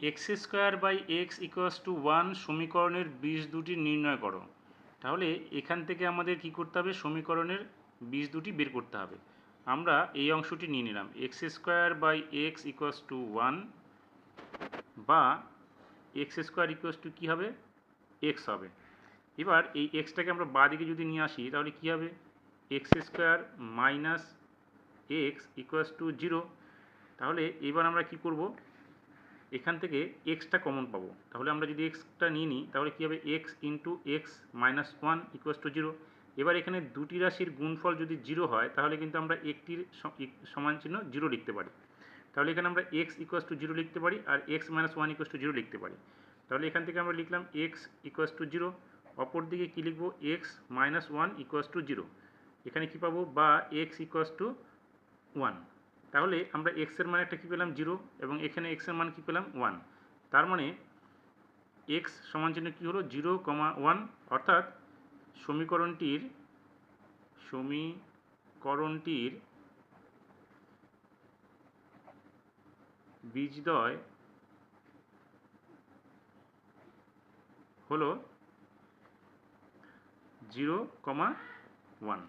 X square by x equals to one সমীকরণের বীজ দুটি নির্ণয় করো। তাহলে এখান থেকে আমাদের কি করতে হবে? সমীকরণের বীজ দুটি বের করতে হবে। আমরা এই অংশটি নিয়ে নিলাম। X square by x equals to one বা এক্স স্কোয়ার ইকুয়ালস টু কী হবে? এক্স হবে। এবার এই এক্সটাকে আমরা বাঁদিকে যদি নিয়ে আসি, তাহলে কী হবে? X square minus x equals to zero. তাহলে এবার আমরা কি করব? এখান থেকে এক্সটা কমন পাবো। তাহলে আমরা যদি এক্সটা নিয়ে নিই, তাহলে কী হবে? X into x minus one equals to zero এবার এখানে দুটি রাশির গুণফল যদি জিরো হয়, তাহলে কিন্তু আমরা একটির সমান চিহ্ন জিরো লিখতে পারি। তাহলে এখানে আমরা এক্স ইকুয়ালস টু জিরো লিখতে পারি, আর x minus one equals to zero লিখতে পারি। তাহলে এখান থেকে আমরা লিখলাম এক্স ইকুয়ালস টু জিরো অপর দিকে কী লিখব? X minus one equals to zero এখানে কী পাবো? বা এক্স ইকুয়ালস টু ওয়ান তাহলে আমরা এক্সের মান একটা কী পেলাম? জিরো এবং এখানে এক্সের মান কী পেলাম? ওয়ান তার মানে এক্স সমান চিহ্ন কী হলো? জিরো কমা ওয়ান অর্থাৎ সমীকরণটির সমীকরণটির বীজদ্বয় হলো জিরো কমা ওয়ান